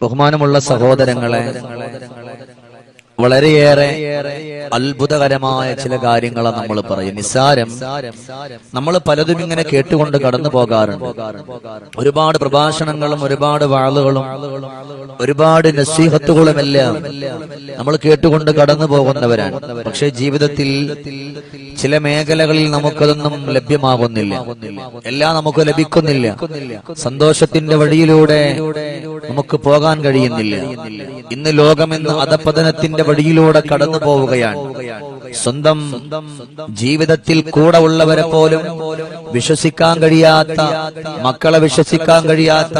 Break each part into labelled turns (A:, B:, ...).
A: ബഹുമാനമുള്ള സഹോദരങ്ങളെ വളരെയേറെ അത്ഭുതകരമായ ചില കാര്യങ്ങളെ നമ്മൾ പറയും നിസ്സാരം നമ്മൾ പലതും ഇങ്ങനെ കേട്ടുകൊണ്ട് കടന്നു പോകാറുണ്ട്. ഒരുപാട് പ്രഭാഷണങ്ങളും ഒരുപാട് വാളുകളും ഒരുപാട് നസീഹത്തുകളും എല്ലാം നമ്മൾ കേട്ടുകൊണ്ട് കടന്നു പോകുന്നവരാണ്. പക്ഷെ ജീവിതത്തിൽ ചില മേഖലകളിൽ നമുക്കതൊന്നും ലഭ്യമാകുന്നില്ല എല്ലാം നമുക്ക് ലഭിക്കുന്നില്ല. സന്തോഷത്തിന്റെ വഴിയിലൂടെ നമുക്ക് പോകാൻ കഴിയുന്നില്ല. ഇന്ന് ലോകമെന്ന് അധപതനത്തിന്റെ വഴിയിലൂടെ കടന്നു പോവുകയാണ് സ്വന്തം ജീവിതത്തിൽ കൂടെ ഉള്ളവരെ പോലും വിശ്വസിക്കാൻ കഴിയാത്ത മക്കളെ വിശ്വസിക്കാൻ കഴിയാത്ത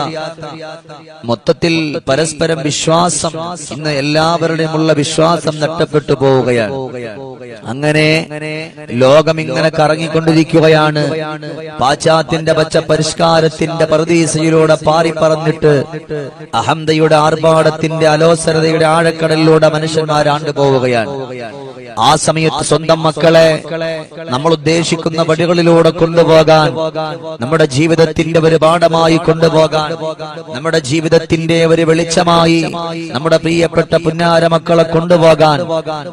A: മൊത്തത്തിൽ പരസ്പരം വിശ്വാസം ഇന്ന് എല്ലാവരുടെയുമുള്ള വിശ്വാസം നഷ്ടപ്പെട്ടു പോവുകയാണ്. അങ്ങനെ ലോകം ഇങ്ങനെ കറങ്ങിക്കൊണ്ടിരിക്കുകയാണ്. പാശ്ചാത്യന്റെ പച്ച പരിഷ്കാരത്തിന്റെ പ്രതീസയിലൂടെ പാറിപ്പറന്നിട്ട് അഹന്തയുടെ ആർഭാടത്തിന്റെ അലോസരതയുടെ ആഴക്കടലിലൂടെ മനുഷ്യന്മാരാണ്ടു പോവുകയാണ്. ആ സമയത്ത് സ്വന്തം മക്കളെ നമ്മൾ ഉദ്ദേശിക്കുന്ന വഴികളിലൂടെ കൊണ്ടുപോകാൻ നമ്മുടെ ജീവിതത്തിന്റെ ഒരു പാഠമായി കൊണ്ടുപോകാൻ നമ്മുടെ ജീവിതത്തിന്റെ ഒരു വെളിച്ചമായി നമ്മുടെ പ്രിയപ്പെട്ട പുന്നാര മക്കളെ കൊണ്ടുപോകാൻ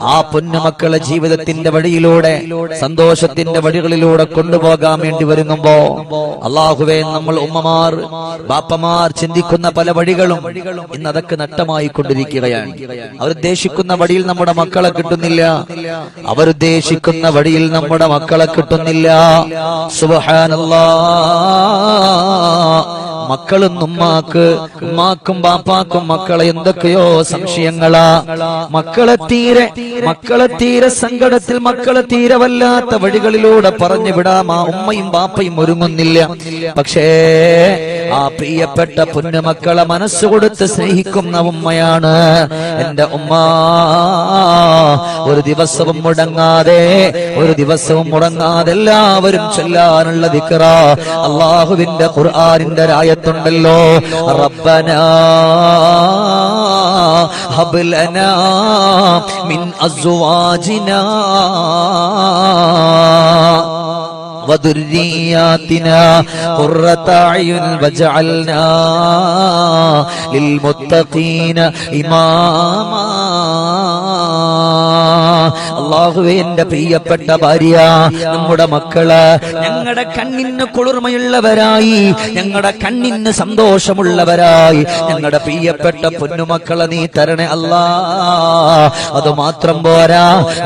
A: ആ പൊന്നുമക്കളെ ജീവിതത്തിന്റെ വഴിയിലൂടെ സന്തോഷത്തിന്റെ വഴികളിലൂടെ കൊണ്ടുപോകാൻ വേണ്ടി വരുന്നുമ്പോ അള്ളാഹുവെ നമ്മൾ ഉമ്മമാർ ബാപ്പമാർ ചിന്തിക്കുന്ന പല വഴികളും ഇന്ന് അതൊക്കെ നഷ്ടമായി കൊണ്ടിരിക്കുകയാണ് അവരുദ്ദേശിക്കുന്ന വഴിയിൽ നമ്മുടെ മക്കളെ കിട്ടുന്നില്ല. അവരുദ്ദേശിക്കുന്ന വഴിയിൽ നമ്മുടെ മക്കളെ കിട്ടുന്നില്ല. സുബഹാനല്ലാ. മക്കളും ഉമ്മാക്ക് ഉമ്മാക്കും ബാപ്പാക്കും മക്കളെ എന്തൊക്കെയോ സംശയങ്ങളാ. മക്കളെ തീരെ മക്കളെ തീരെ സങ്കടത്തിൽ മക്കളെ തീരെ വല്ലാത്ത വഴികളിലൂടെ പറഞ്ഞു വിടാമാ ഉമ്മയും ബാപ്പയും ഒരുങ്ങുന്നില്ല. പക്ഷേ ആ പ്രിയപ്പെട്ട പൊന്നുമക്കളെ മനസ്സ് കൊടുത്ത് സ്നേഹിക്കുന്ന ഉമ്മയാണ് എന്റെ ഉമ്മ. ഒരു ദിവസവും മുടങ്ങാതെ ഒരു ദിവസവും മുടങ്ങാതെ എല്ലാവരും ചൊല്ലാനുള്ള ദിക്കറ അള്ളാഹുവിന്റെ ഖുർആനിന്റെ രായത്തുണ്ടല്ലോ റബ്ബന ഹബ് ലനാ മിൻ അസ്വാജിനാ وذرياتنا قرة أعين واجعلنا للمتقين إماما അള്ളാഹുവേ എന്റെ പ്രിയപ്പെട്ട ഭാര്യ നമ്മുടെ മക്കൾ ഞങ്ങളുടെ കണ്ണിന് കുളിർമയുള്ളവരായി ഞങ്ങളുടെ കണ്ണിന് സന്തോഷമുള്ളവരായി. ഞങ്ങളുടെ പ്രിയപ്പെട്ട പൊന്നുമക്കളെ നീ തരണേ അല്ലാ. അത് മാത്രം പോരാ.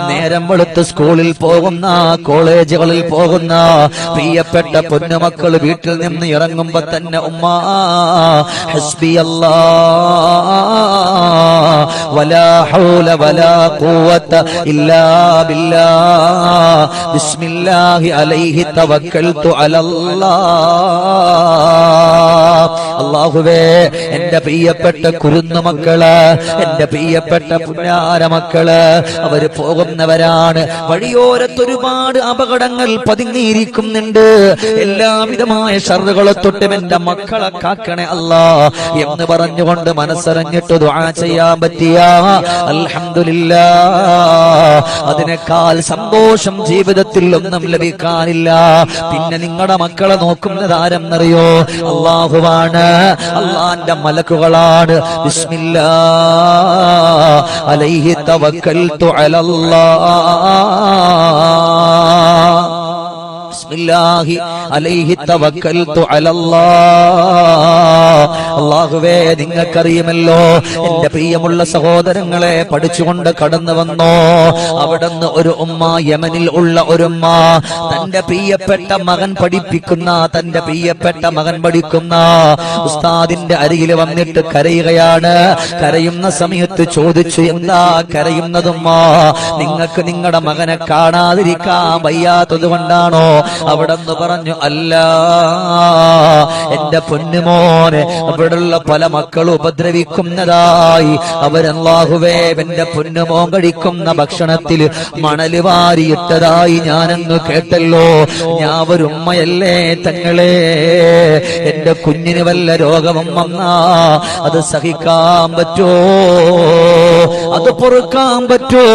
A: നേരം വെളുത്ത് സ്കൂളിൽ പോകുന്ന കോളേജുകളിൽ പോകുന്ന പ്രിയപ്പെട്ട പൊന്നുമക്കൾ വീട്ടിൽ നിന്ന് ഇറങ്ങുമ്പോ തന്നെ ഉമ്മ അല്ലാ. വലാ ഹൗല വലാ ഖുവത ഇല്ലാ ബില്ലാ. ബിസ്മില്ലാഹി അലൈഹി തവക്കൽതു അലല്ലാഹ് അള്ളാഹുവേ എന്റെ പ്രിയപ്പെട്ട കുരുന്നു മക്കൾ എന്റെ പ്രിയപ്പെട്ട പുന്നാര മക്കൾ അവർ പോകുന്നവരാണ്. വഴിയോരത്ത് ഒരുപാട് അപകടങ്ങൾ പതുങ്ങിയിരിക്കുന്നുണ്ട്. എല്ലാവിധമായ ഷറുകളെ തൊട്ടും എന്റെ മക്കളെ കാക്കണേ അല്ലാ എന്ന് പറഞ്ഞുകൊണ്ട് മനസ്സറിഞ്ഞിട്ട് ചെയ്യാൻ പറ്റിയ അൽഹംദുലില്ല. അതിനേക്കാൾ സന്തോഷം ജീവിതത്തിൽ ഒന്നും ലഭിക്കാനില്ല. പിന്നെ നിങ്ങളുടെ മക്കളെ നോക്കുന്നത് ആരെന്നറിയോ? അള്ളാഹുവാണ് അള്ളാന്റെ മലക്കുകളാണ്. അലൈഹി തവക്കൽതു അലല്ലാഹ് അലൈഹി തവക്കൽതു അലല്ലാഹ്. അല്ലാഹുവേ നിങ്ങൾക്കറിയുമല്ലോ എന്റെ പ്രിയമുള്ള സഹോദരങ്ങളെ പഠിച്ചുകൊണ്ട് കടന്നു വന്നോ? അവിടുന്ന് ഒരു ഉമ്മ യമനിൽ ഉള്ള ഒരു ഉമ്മ തന്റെ പ്രിയപ്പെട്ട മകൻ പഠിപ്പിക്കുന്ന തന്റെ പ്രിയപ്പെട്ട മകൻ പഠിക്കുന്ന ഉസ്താദിന്റെ അരികിൽ വന്നിട്ട് കരയുകയാണ്. കരയുന്ന സമയത്ത് ചോദിച്ചു എന്താ കരയുന്നതുമ്മ? നിങ്ങൾക്ക് നിങ്ങളുടെ മകനെ കാണാതിരിക്കാൻ വയ്യാത്തത് കൊണ്ടാണോ? അവിടെ നിന്ന് പറഞ്ഞു അല്ല എന്റെ പൊന്നുമോനെ അവിടെയുള്ള പല മക്കളും ഉപദ്രവിക്കുന്നതായി അവരല്ലാഹുവേ എന്റെ പൊന്നുമോൻ കഴിക്കുന്ന ഭക്ഷണത്തിൽ മണൽ വാരിയിട്ടതായി ഞാനെന്ന് കേട്ടല്ലോ. ഞാൻ ഒരു ഉമ്മയല്ലേ തങ്ങളെ? എന്റെ കുഞ്ഞിന് വല്ല രോഗവും വന്നാ അത് സഹിക്കാൻ പറ്റോ? അത് പൊറുക്കാൻ പറ്റോ?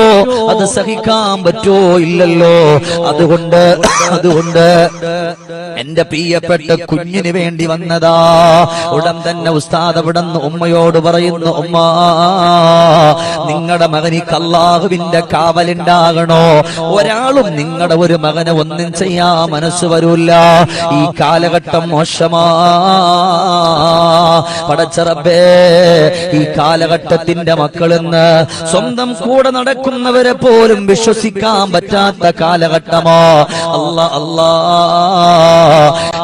A: അത് സഹിക്കാൻ പറ്റോ? ഇല്ലല്ലോ. അതുകൊണ്ട് അതുകൊണ്ട് എന്റെ പ്രിയപ്പെട്ട കുഞ്ഞിന് വേണ്ടി വന്നതാ. ഉടൻ തന്നെ ഉസ്താദ് അവിടുന്ന് ഉമ്മയോട് പറയുന്നു ഉമ്മ നിങ്ങളുടെ മകനിക്ക് അള്ളാഹുവിന്റെ കാവലുണ്ടാകണോ? ഒരാളും നിങ്ങളുടെ ഒരു മകനെ ഒന്നും ചെയ്യാ മനസ്സ് വരൂല്ല. ഈ കാലഘട്ടം മോശമാ. പടച്ചറബേ ഈ കാലഘട്ടത്തിന്റെ മക്കളെന്ന് സ്വന്തം കൂടെ നടക്കുന്നവരെ പോലും വിശ്വസിക്കാൻ പറ്റാത്ത കാലഘട്ടമോ? അല്ല അല്ലാ.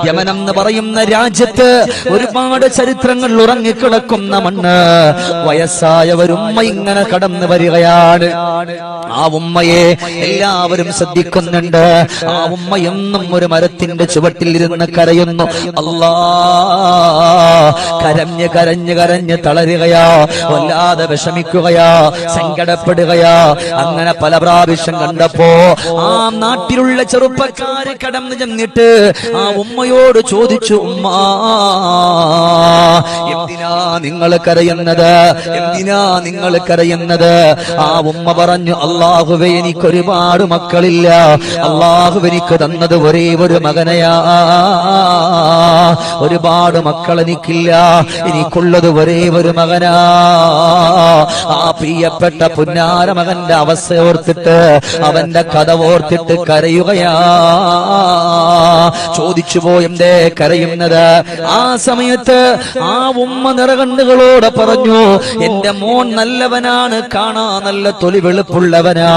A: യമനം എന്ന് പറയുന്ന രാജ്യത്ത് ഒരുപാട് ചരിത്രങ്ങൾ ഉറങ്ങിക്കിടക്കുന്ന മണ്ണ്. വയസ്സായ ഒരു ഉമ്മ ഇങ്ങനെ കടന്നു വരികയാണ്. ആ ഉമ്മയെ എല്ലാവരും ശ്രദ്ധിക്കുന്നുണ്ട്. ആ ഉമ്മ എന്നും ഒരു മരത്തിന്റെ ചുവട്ടിൽ ഇരുന്ന് കരയുന്നു. അല്ലാ. കരഞ്ഞ് കരഞ്ഞ് കരഞ്ഞ് തളരുകയാ. വല്ലാതെ വിഷമിക്കുകയാ. സങ്കടപ്പെടുകയാ? അങ്ങനെ പല പ്രാവശ്യം കണ്ടപ്പോ ആ നാട്ടിലുള്ള ചെറുപ്പക്കാര് കടന്നു ചെന്നിട്ട് ആ ഉമ്മയോട് ചോദിച്ചു ഉമ്മ എന്തിനാ നിങ്ങൾ കരയുന്നത്? എന്തിനാ നിങ്ങൾ കരയുന്നത്? ആ ഉമ്മ പറഞ്ഞു അള്ളാഹുവെ എനിക്ക് ഒരുപാട് മക്കളില്ല. അള്ളാഹു എനിക്ക് തന്നത് ഒരേ ഒരു മകനയാ. ഒരുപാട് മക്കൾ എനിക്കില്ല. എനിക്കുള്ളത് ഒരേ ഒരു മകനാ. ആ പ്രിയപ്പെട്ട പുന്നാര മകന്റെ അവസ്ഥ ഓർത്തിട്ട് അവന്റെ കഥ ഓർത്തിട്ട് കരയുകയാ. ചോദിച്ചു പോയെന്തേ കരയുന്നത്? ആ സമയത്ത് ആ ഉമ്മ നിറകണ്ണുകളോട് പറഞ്ഞു എന്റെ മോൻ നല്ലവനാണ് കാണാ നല്ല തൊലി വെളുപ്പുള്ളവനാ.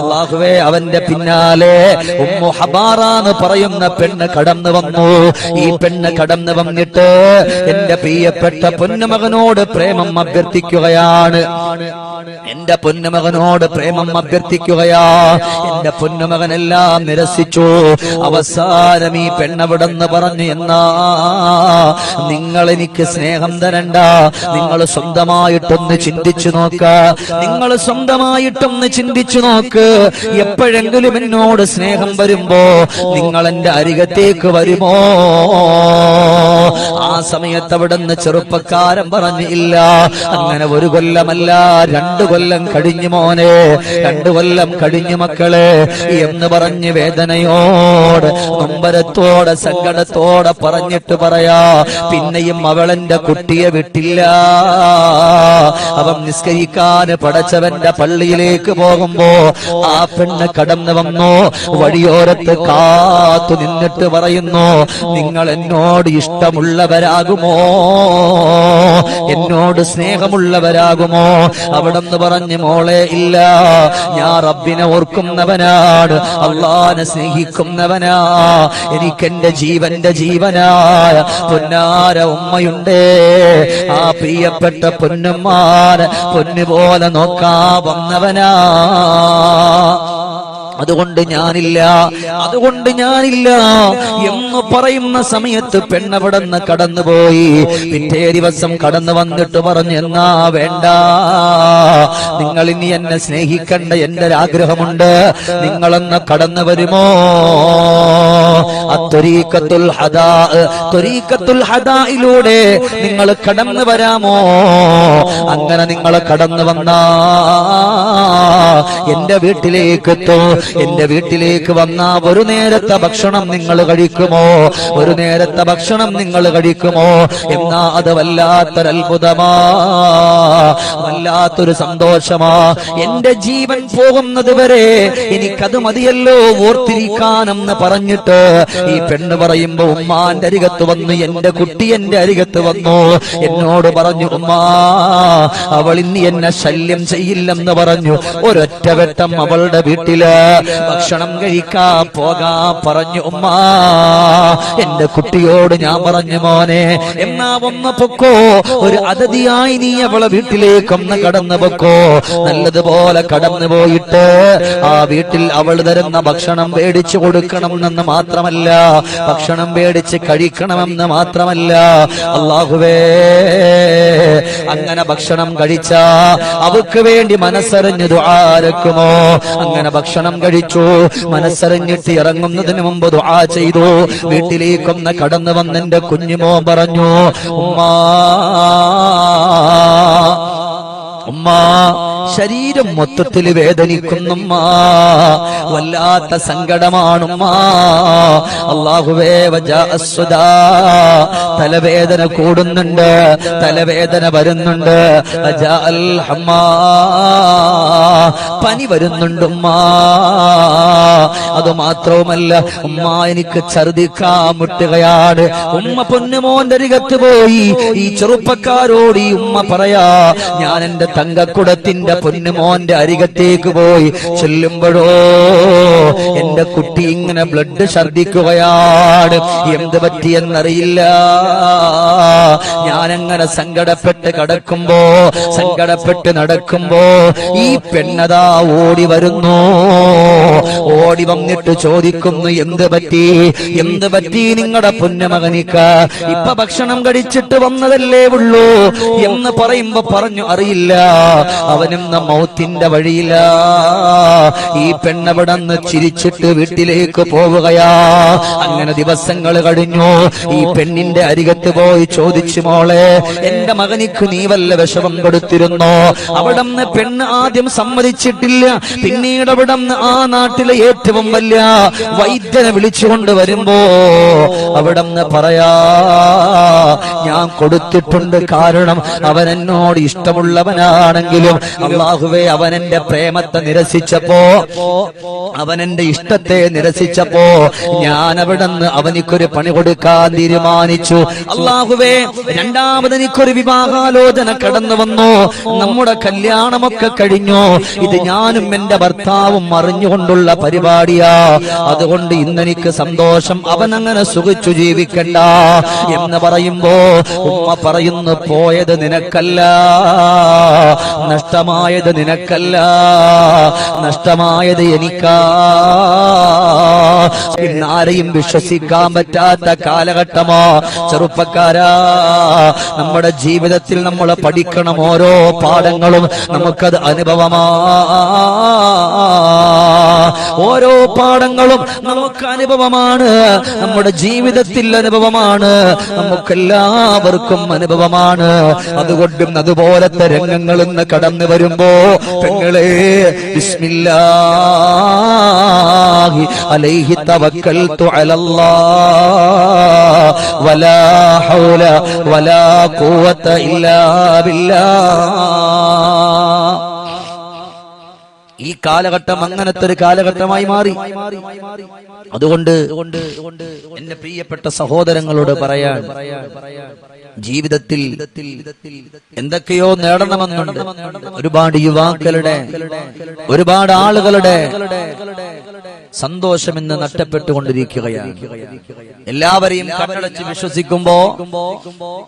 A: അള്ളാഹുവേ അവന്റെ പിന്നാലെ ഉമ്മു ഹബാറാന്ന് പറയുന്ന പെണ്ണ് കടന്നു വന്നു. ഈ പെണ്ണ് കടന്നു വന്നിട്ട് എന്റെ പ്രിയപ്പെട്ട പൊന്നുമകനോട് പ്രേമം അഭ്യർത്ഥിക്കുകയാണ്. എന്റെ പൊന്നുമകനോട് പ്രേമം അഭ്യർത്ഥിക്കുകയാ. എന്റെ പൊന്നുമകനെല്ലാം നിരസിച്ചു. അവസാനം ഈ പെണ്ണവിടെന്ന് പറഞ്ഞു എന്നാ നിങ്ങൾ എനിക്ക് സ്നേഹം തരണ്ട. നിങ്ങൾ സ്വന്തമായിട്ടൊന്ന് ചിന്തിച്ചു നോക്ക. നിങ്ങൾ സ്വന്തമായിട്ടൊന്ന് ചിന്തിച്ചു നോക്ക്. എപ്പോഴെങ്കിലും എന്നോട് സ്നേഹം വരുമ്പോ നിങ്ങൾ എന്റെ അരികത്തേക്ക് വരുമോ? ആ സമയത്ത് അവിടെ നിന്ന് ചെറുപ്പക്കാരൻ പറഞ്ഞില്ല അങ്ങനെ ഒരു കൊല്ലമല്ല രണ്ടു കൊല്ലം കടിഞ്ഞു മോനെ. രണ്ടു കൊല്ലം കടിഞ്ഞു മക്കളെ. എന്ന് പറഞ്ഞ് വേദനയോട് നൊമ്പരത്തോടെ സങ്കടത്തോടെ പറഞ്ഞിട്ട് പറയാ പിന്നെയും അവളെന്റെ കുട്ടിയെ വിട്ടില്ല. അവൻ നിസ്കരിക്കാൻ പടച്ചവന്റെ പള്ളിയിലേക്ക് പോകുമ്പോ ആ പെണ്ണ് കടന്നു വന്നു. വഴിയോരത്ത് കാത്തു നിന്നിട്ട് പറയുന്നു നിങ്ങൾ എന്നോട് ഇഷ്ടമുള്ളവരാകുമോ? എന്നോട് സ്നേഹമുള്ളവരാകുമോ? അവിടെന്ന് പറഞ്ഞു മോളെ ഇല്ല ഞാൻ റബ്ബിനെ ഓർക്കുന്നവനാണ് അള്ളാനെ സ്നേഹിക്കുന്നവനാ എനിക്കെന്റെ ജീവന്റെ ജീവനായ പൊന്നാര ഉമ്മയുണ്ടേ ആ പ്രിയപ്പെട്ട പൊന്നുമാരെ പൊന്നുപോലെ നോക്കാ വന്നവനാ. അതുകൊണ്ട് ഞാനില്ല. അതുകൊണ്ട് ഞാനില്ല എന്ന് പറയുന്ന സമയത്ത് പെണ്ണവിടെന്ന് കടന്നുപോയി. പിറ്റേ ദിവസം കടന്നു വന്നിട്ട് പറഞ്ഞു എന്നാ വേണ്ട. നിങ്ങൾ ഇനി എന്നെ സ്നേഹിക്കണ്ട. എന്റെ ആഗ്രഹമുണ്ട് നിങ്ങളെന്ന് കടന്നു വരുമോ? ഹദായിലൂടെ നിങ്ങൾ കടന്നു വരാമോ? അങ്ങനെ നിങ്ങൾ കടന്നു വന്ന എന്റെ വീട്ടിലേക്ക് എത്തോ എന്റെ വീട്ടിലേക്ക് വന്ന ഒരു നേരത്തെ ഭക്ഷണം നിങ്ങൾ കഴിക്കുമോ? ഒരു നേരത്തെ ഭക്ഷണം നിങ്ങൾ കഴിക്കുമോ? എന്നാ അത് വല്ലാത്തൊരത്ഭുതമാ വല്ലാത്തൊരു സന്തോഷമാ. എന്റെ ജീവൻ പോകുന്നത് വരെ എനിക്കത് മതിയല്ലോ ഓർത്തിരിക്കാനെന്ന് പറഞ്ഞിട്ട് ഈ പെണ്ണ് പറയുമ്പോ ഉമ്മാന്റെ അരികത്ത് വന്നു എന്റെ കുട്ടി എന്റെ അരികത്ത് വന്നു. എന്നോട് പറഞ്ഞു ഉമ്മാ അവൾ ഇനി എന്നെ ശല്യം ചെയ്യില്ലെന്ന് പറഞ്ഞു. ഒരൊറ്റ വെട്ടം അവളുടെ വീട്ടിൽ ഭക്ഷണം കഴിക്കാ പോകാ പറഞ്ഞു ഉമ്മാ എന്റെ കുട്ടിയോട് ഞാൻ പറഞ്ഞു മോനെ എന്നാ വന്ന പൊക്കോ. ഒരു അതിഥിയായി നീ അവളെ വീട്ടിലേക്കൊന്ന് കടന്നു പൊക്കോ. നല്ലതുപോലെ കടന്നു പോയിട്ട് ആ വീട്ടിൽ അവൾ തരുന്ന ഭക്ഷണം മേടിച്ചു കൊടുക്കണം എന്ന് മാത്രമല്ല ഭക്ഷണം പേടിച്ച് കഴിക്കണമെന്ന് മാത്രമല്ല. അള്ളാഹുവേ അങ്ങനെ ഭക്ഷണം കഴിച്ച അവക്ക് വേണ്ടി മനസ്സറിഞ്ഞു ആരക്കുമോ? അങ്ങനെ ഭക്ഷണം കഴിച്ചു മനസ്സറിഞ്ഞിട്ട് ഇറങ്ങുന്നതിന് മുമ്പ് ദുആ ചെയ്തു. വീട്ടിലേക്കൊന്ന് കടന്നു വന്നെന്റെ കുഞ്ഞുമോ പറഞ്ഞു ഉമ്മാ ഉമ്മ ശരീരം മൊത്തത്തിൽ വേദനിക്കുന്നുമ്മ. വല്ലാത്ത സങ്കടമാണുമ്മ. അള്ളാഹുവേ. തലവേദന കൂടുന്നുണ്ട്. തലവേദന വരുന്നുണ്ട്. പനി വരുന്നുണ്ടുമ്മ. അത് മാത്രവുമല്ല ഉമ്മ എനിക്ക് ഛർദിക്കാൻ മുട്ടുകയാണ് ഉമ്മ പൊന്നുമോന്റെ അരികത്ത് പോയി. ഈ ചെറുപ്പക്കാരോട് ഈ ഉമ്മ പറയാ ഞാൻ എന്റെ തങ്കക്കുടത്തിന്റെ പൊന്നുമോന്റെ അരികത്തേക്ക് പോയി. ചെല്ലുമ്പോഴോ എന്റെ കുട്ടി ഇങ്ങനെ ബ്ലഡ് ഛർദിക്കുകയാണ് എന്ത് പറ്റിയെന്നറിയില്ല ഞാനങ്ങനെ സങ്കടപ്പെട്ട് കടക്കുമ്പോ സങ്കടപ്പെട്ട് നടക്കുമ്പോ ഈ പെണ്ണതാ ഓടി വരുന്നു. ഓടി വന്നിട്ട് ചോദിക്കുന്നു എന്ത് പറ്റി? എന്ത് പറ്റി നിങ്ങളുടെ പുന്നമകനിക്ക ഇപ്പൊ ഭക്ഷണം കഴിച്ചിട്ട് വന്നതല്ലേ ഉള്ളൂ. എന്ന് പറയുമ്പോ പറഞ്ഞു അറിയില്ല. അവനിന്ന് മൗത്തിന്റെ വഴിയില ഈ പെണ്ണവിടന്ന് ചിരിച്ചിട്ട് വീട്ടിലേക്ക് പോവുകയാ. അങ്ങനെ ദിവസങ്ങൾ കഴിഞ്ഞു. ഈ പെണ്ണിന്റെ അരികത്ത് പോയി ചോദിച്ചു മോളെ എന്റെ മകനിക്ക് നീ വല്ല വിഷമം കൊടുത്തിരുന്നോ? അവിടന്ന് പെണ്ണ് ആദ്യം സമ്മതിച്ചിട്ടില്ല. പിന്നീട് അവിടന്ന് ആ നാട്ടിലെ ഏറ്റവും വലിയ വൈദ്യനെ വിളിച്ചുകൊണ്ട് വരുമ്പോ അവിടന്ന് പറയാ ഞാൻ കൊടുത്തിട്ടുണ്ട് കാരണം അവൻ എന്നോട് ഇഷ്ടമുള്ളവനാണെങ്കിലും അള്ളാഹുവേ അവൻ എന്റെ പ്രേമത്തെ നിരസിച്ചപ്പോ അവൻ എന്റെ ഇഷ്ടത്തെ നിരസിച്ചപ്പോ ഞാൻ അവിടെ നിന്ന് അവനിക്കൊരു പണി കൊടുക്കാൻ തീരുമാനിച്ചു. അള്ളാഹുവേ രണ്ടാമത് എനിക്കൊരു വിവാഹാലോചന കടന്നു വന്നു. നമ്മുടെ കല്യാണമൊക്കെ കഴിഞ്ഞു. ഇത് ഞാനും എന്റെ ഭർത്താവും അറിഞ്ഞുകൊണ്ടുള്ള പരിപാടിയാ. അതുകൊണ്ട് ഇന്നെനിക്ക് സന്തോഷം. അവൻ അങ്ങനെ സുഖിച്ചു ജീവിക്കണ്ട എന്ന് പറയുമ്പോ ഉമ്മ പറയുന്നു പോയത് നിനക്കല്ല. നഷ്ടമായത് നിനക്കല്ല. നഷ്ടമായത് എനിക്കാ. ഇന്നാരെയും വിശ്വസിക്കാൻ പറ്റാത്ത കാലഘട്ടമോ. ചെറുപ്പക്കാരാ നമ്മുടെ ജീവിതത്തിൽ നമ്മൾ പഠിക്കണം ഓരോ പാഠങ്ങളും നമുക്കത് അനുഭവമാ. ഓരോ പാഠങ്ങളും നമുക്ക് അനുഭവമാണ് നമ്മുടെ ജീവിതത്തിൽ അനുഭവമാണ് നമുക്കെല്ലാവർക്കും അനുഭവമാണ്. അതുകൊണ്ടും അതുപോലത്തെ രംഗങ്ങളിൽ നിന്ന് കടന്നു വരുമ്പോ പെങ്ങളെ ബിസ്മില്ലാഹി അലൈഹി തവക്കൽതു അലല്ലാ വലാ ഹൗല വലാ ഖുവത ഇല്ലാ ബില്ലാഹ്. ഈ കാലഘട്ടം അങ്ങനത്തെ ഒരു കാലഘട്ടമായി മാറി. അതുകൊണ്ട് എന്റെ പ്രിയപ്പെട്ട സഹോദരങ്ങളോട് പറയാൻ ജീവിതത്തിൽ എന്തൊക്കെയോ നേടണമെന്നുണ്ട്. ഒരുപാട് യുവാക്കളുടെ ഒരുപാട് ആളുകളുടെ സന്തോഷം ഇന്ന് നഷ്ടപ്പെട്ടുകൊണ്ടിരിക്കുകയാണ്. എല്ലാവരെയും കണ്ണടച്ച് വിശ്വസിക്കുമ്പോ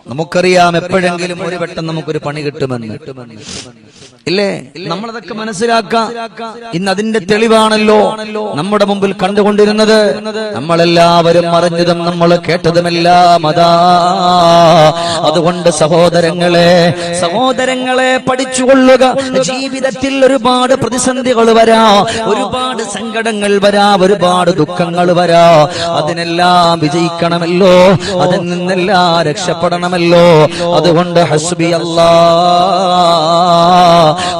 A: നമുക്കറിയാം എപ്പോഴെങ്കിലും ഒരു വട്ടം നമുക്കൊരു പണി കിട്ടുമെന്ന്. ഇല്ലേ? നമ്മളതൊക്കെ മനസ്സിലാക്കാം. ഇന്ന് അതിന്റെ തെളിവാണല്ലോ നമ്മുടെ മുമ്പിൽ കണ്ടുകൊണ്ടിരുന്നത്. നമ്മളെല്ലാവരും അറിഞ്ഞതും നമ്മൾ കേട്ടതുമെല്ലാം അതാ. അതുകൊണ്ട് സഹോദരങ്ങളെ സഹോദരങ്ങളെ പഠിച്ചുകൊള്ളുക. ജീവിതത്തിൽ ഒരുപാട് പ്രതിസന്ധികൾ വരാ. ഒരുപാട് സങ്കടങ്ങൾ വരാ. ഒരുപാട് ദുഃഖങ്ങൾ വരാ. അതിനെല്ലാം വിജയിക്കണമല്ലോ. അതിൽ നിന്നെല്ലാം രക്ഷപ്പെടണമല്ലോ. അതുകൊണ്ട് ഹസ്ബി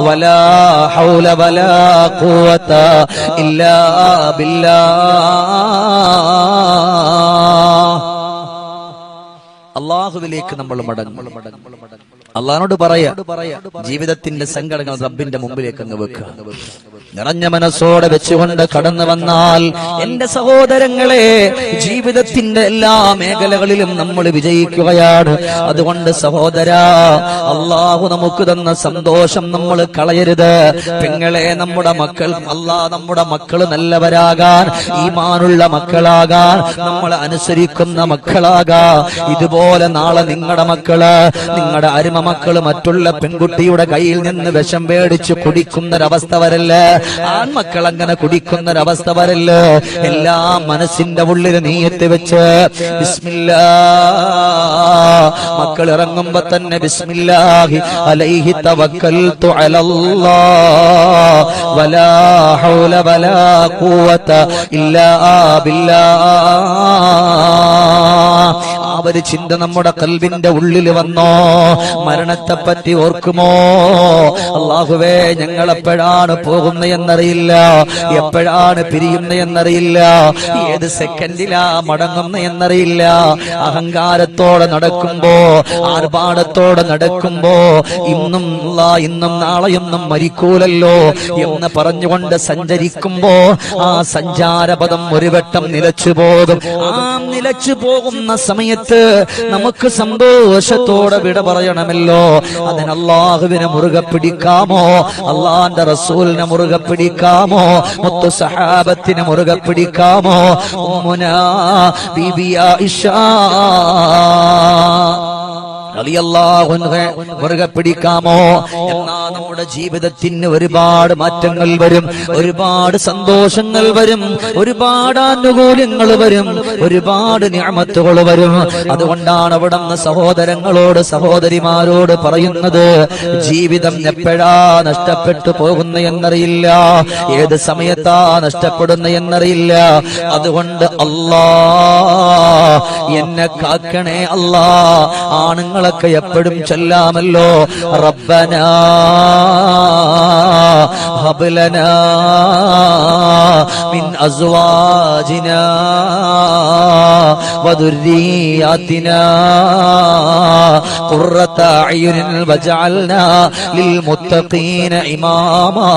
A: വലാ ഹൗല വലാ ഖുവത ഇല്ലാ അള്ളാഹുവിലേക്ക് നമ്മൾ മടങ്ങും. അള്ളഹാനോട് പറയാ ജീവിതത്തിന്റെ സങ്കടങ്ങൾ റബ്ബിന്റെ മുമ്പിലേക്ക് അങ്ങ് വെക്കുക നിറഞ്ഞ മനസ്സോടെ വെച്ചുകൊണ്ട് കടന്നു വന്നാൽ എന്റെ സഹോദരങ്ങളെ ജീവിതത്തിന്റെ എല്ലാ മേഖലകളിലും നമ്മൾ വിജയിക്കുകയാണ്. അതുകൊണ്ട് സഹോദര അള്ളാഹു നമുക്ക് തന്ന സന്തോഷം നമ്മൾ കളയരുത്. പെങ്ങളെ നമ്മുടെ മക്കൾ അല്ലാ നമ്മുടെ മക്കൾ നല്ലവരാകാൻ ഈമാനുള്ള മക്കളാകാൻ നമ്മൾ അനുസരിക്കുന്ന മക്കളാകാ. ഇതുപോലെ നാളെ നിങ്ങളുടെ മക്കൾ നിങ്ങളുടെ അരുമ മക്കൾ മറ്റുള്ള പെൺകുട്ടിയുടെ കയ്യിൽ നിന്ന് വിഷം മേടിച്ച് കുടിക്കുന്നൊരവസ്ഥ വരല്ലേ. ആൺമക്കൾ അങ്ങനെ കുടിക്കുന്നൊരവസ്ഥ വരല്ലേ. എല്ലാം മനസ്സിന്റെ ഉള്ളിൽ നീയത്ത് വെച്ച് ബിസ്മില്ലാ. മക്കൾ ഇറങ്ങുമ്പോ തന്നെ ബിസ്മില്ലാഹി അലൈഹി തവക്കൽതു അലല്ലാ. വലാ ഹൗല വലാ ഖുവത ഇല്ലാ ബില്ലാ. ഒരു ചിന്ത നമ്മുടെ കൽവിന്റെ ഉള്ളിൽ വന്നോ? മരണത്തെ പറ്റി ഓർക്കുമോ? അള്ളാഹുവേ ഞങ്ങൾ എപ്പോഴാണ് പോകുന്ന എന്നറിയില്ല. എപ്പോഴാണ് പിരിയുന്ന എന്നറിയില്ല. ഏത് സെക്കൻഡിലാ മടങ്ങുന്ന എന്നറിയില്ല. അഹങ്കാരത്തോടെ നടക്കുമ്പോ ആർഭാടത്തോടെ നടക്കുമ്പോ ഇന്നും ഇന്നും നാളെയൊന്നും മരിക്കൂലല്ലോ എന്ന് പറഞ്ഞുകൊണ്ട് സഞ്ചരിക്കുമ്പോ ആ സഞ്ചാരപദം ഒരു വട്ടം നിലച്ചു പോകും ആ നിലച്ചു പോകുന്ന സമയത്ത് നമുക്ക് സന്തോഷത്തോടെ വിട പറയണമല്ലോ. അതിന് അള്ളാഹുവിനെ മുറുകെ പിടിക്കാമോ? അള്ളാന്റെ റസൂലിനെ മുറുകെ പിടിക്കാമോ? മുത്തു സഹാബത്തിനെ മുറുകെ പിടിക്കാമോ? ഉമ്മുനാ ബീബിയാ അൻഹ മുറുകെ പിടിക്കാമോ? എന്നാ നമ്മുടെ ജീവിതത്തിന് ഒരുപാട് മാറ്റങ്ങൾ വരും ഒരുപാട് സന്തോഷങ്ങൾ വരും ഒരുപാട് ആനുകൂല്യങ്ങൾ വരും ഒരുപാട് ഞാമത്തുകൾ വരും. അതുകൊണ്ടാണ് അവിടെ സഹോദരങ്ങളോട് സഹോദരിമാരോട് പറയുന്നത് ജീവിതം എപ്പോഴാ നഷ്ടപ്പെട്ടു പോകുന്ന എന്നറിയില്ല ഏത് സമയത്താ നഷ്ടപ്പെടുന്ന എന്നറിയില്ല. അതുകൊണ്ട് അല്ലാ എന്നെ കാക്കണേ അല്ലാ ആണുങ്ങളൊക്കെ എപ്പോഴും ചൊല്ലാമല്ലോ റബ്ബന ഹബ്ലന മിൻ അസ്വാജിന وذرياتنا قرة أعين وجعلنا للمتقين إماما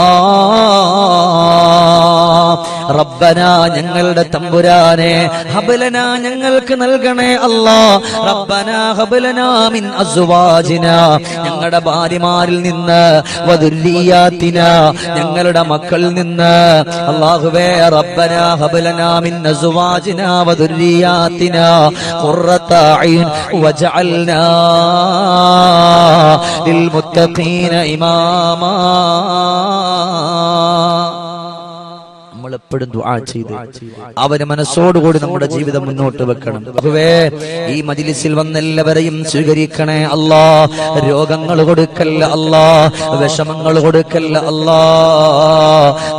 A: റബ്ബന ഞങ്ങളുടെ തമ്പുരാനെ ഹബലന ഞങ്ങൾക്ക് നൽകണേ അല്ലാ റബ്ബന ഹബലന മിൻ ഞങ്ങളുടെ ഭാര്യമാരിൽ നിന്ന് ഞങ്ങളുടെ മക്കളിൽ നിന്ന്. അല്ലാഹുവേ മിൻ ഖുർറത അയ്ൻ ലിൽ മുത്തഖീന ഇമാമാ. എപ്പോഴും ദുആ ചെയ്ത്. അവന് മനസ്സോടുകൂടി നമ്മുടെ ജീവിതം മുന്നോട്ട് വെക്കണം. അപ്പവേ ഈ മജിലിസിൽ വന്ന എല്ലാവരെയും സ്വീകരിക്കണേ അല്ലാ. രോഗങ്ങൾ കൊടുക്കല്ല അല്ലാ. വിഷമങ്ങൾ കൊടുക്കല്ല അല്ലാ.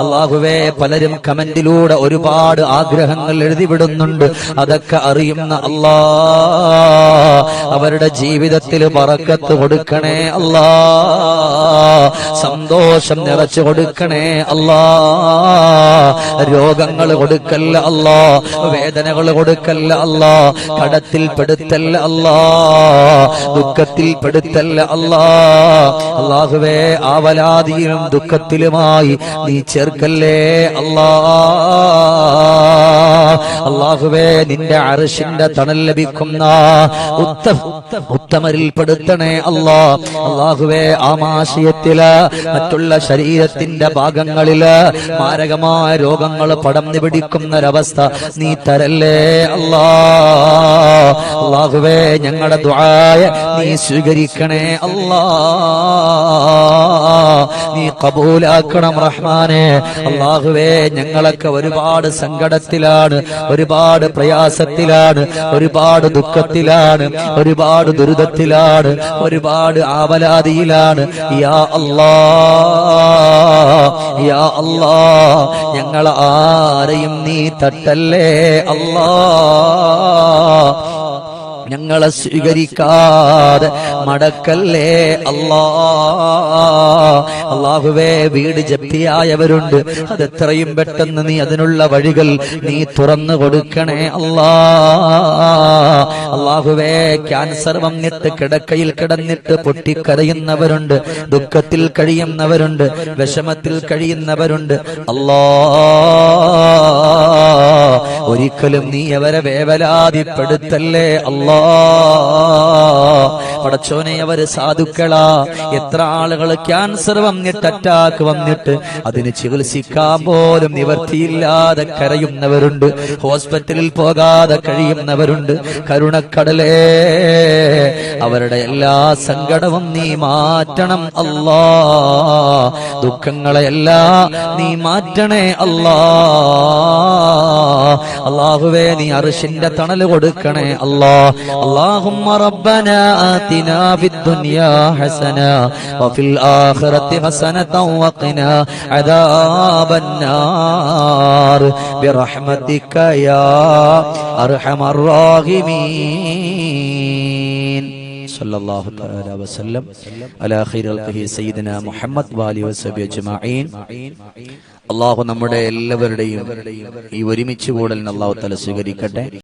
A: അള്ളാഹുവേ പലരും കമന്റിലൂടെ ഒരുപാട് ആഗ്രഹങ്ങൾ എഴുതി വിടുന്നുണ്ട് അതൊക്കെ അറിയുന്ന അല്ലാ. അവരുടെ ജീവിതത്തിൽ പറക്കത്ത് കൊടുക്കണേ അല്ലാ. സന്തോഷം നിറച്ചു കൊടുക്കണേ അല്ലാ. രോഗങ്ങൾ കൊടുക്കല്ല അല്ലാ. വേദനകൾ കൊടുക്കല്ല അല്ലാ. കടത്തിൽ പെടുത്തല്ല അല്ലാ. ദുഃഖത്തിൽ പെടുത്തല്ല അല്ലാ. അള്ളാഹുവേ ആവലാതിയിലും ദുഃഖത്തിലുമായി നീ ചേർക്കല്ലേ അല്ലാ. അള്ളാഹുവേ നിന്റെ അറിശിന്റെ തണൽ ലഭിക്കുന്ന ഉത്ത ഉത്തമരിൽ പെടുത്തണേ അല്ലാ. അള്ളാഹുവേ ആമാശയത്തിൽ മറ്റുള്ള ശരീരത്തിന്റെ ഭാഗങ്ങളിൽ മാരകമായ രോഗങ്ങൾ പടം നിപിടിക്കുന്നൊരവസ്ഥ നീ തരല്ലേ അല്ലാഹുവേ അള്ളാഹുവേ ഞങ്ങളുടെ ദ്വായ നീ സ്വീകരിക്കണേ അല്ലാ? നീ കബൂലാക്കണം റഹ്മാനെ. അള്ളാഹുവേ ഞങ്ങളൊക്കെ ഒരുപാട് സങ്കടത്തിലാണ് ഒരുപാട് പ്രയാസത്തിലാണ് ഒരുപാട് ദുഃഖത്തിലാണ് ഒരുപാട് ദുരിതത്തിലാണ് ഒരുപാട് ആവലാതിയിലാണ്. യാ അല്ലാ. യാ അല്ലാ ഞങ്ങൾ ആരെയും നീ തട്ടല്ലേ അല്ലാ ഞങ്ങളെ സ്വീകരിക്കാതെ മടക്കല്ലേ അല്ലാ. അള്ളാഹുവേ വീട് ജപ്തിയായവരുണ്ട്. അതെത്രയും പെട്ടെന്ന് നീ അതിനുള്ള വഴികൾ നീ തുറന്നു കൊടുക്കണേ അല്ലാ. അള്ളാഹുവേ ക്യാൻസർ വന്നിട്ട് കിടക്കയിൽ കിടന്നിട്ട് പൊട്ടിക്കരയുന്നവരുണ്ട്. ദുഃഖത്തിൽ കഴിയുന്നവരുണ്ട്. വിഷമത്തിൽ കഴിയുന്നവരുണ്ട്. അല്ലാ. ഒരിക്കലും നീ അവരെ വേവലാതിപ്പെടുത്തല്ലേ അല്ലാ? പടച്ചോനെ അവർ സാധുക്കളാ. എത്ര ആളുകൾ ക്യാൻസർ വന്നിട്ട് അറ്റാക്ക് വന്നിട്ട് അതിന് ചികിത്സിക്കാൻ പോലും നിവർത്തിയില്ലാതെ കരയുന്നവരുണ്ട്. ഹോസ്പിറ്റലിൽ പോകാതെ കഴിയുന്നവരുണ്ട്. കരുണക്കടലേ അവരുടെ എല്ലാ സങ്കടവും നീ മാറ്റണം അല്ലാ. ദുഃഖങ്ങളെയല്ല നീ മാറ്റണേ അല്ലാ. അള്ളാഹുവേ നീ അറിഷിന്റെ തണൽ കൊടുക്കണേ അല്ലാ. അള്ളാഹുമ്മ റബ്ബന آتنا آتنا في الدنيا حسنة وفي الآخرة حسنة وقنا عذاب النار برحمتك يا أرحم الراحمين صلى الله تعالى وسلم على خير خلقه سيدنا محمد വാലി വസബി അജ്മഈൻ അള്ളാഹു നമ്മുടെ എല്ലാവരുടെയും ഈ ഒരുമിച്ച് കൂടലിന് അള്ളാഹു തല സ്വീകരിക്കട്ടെ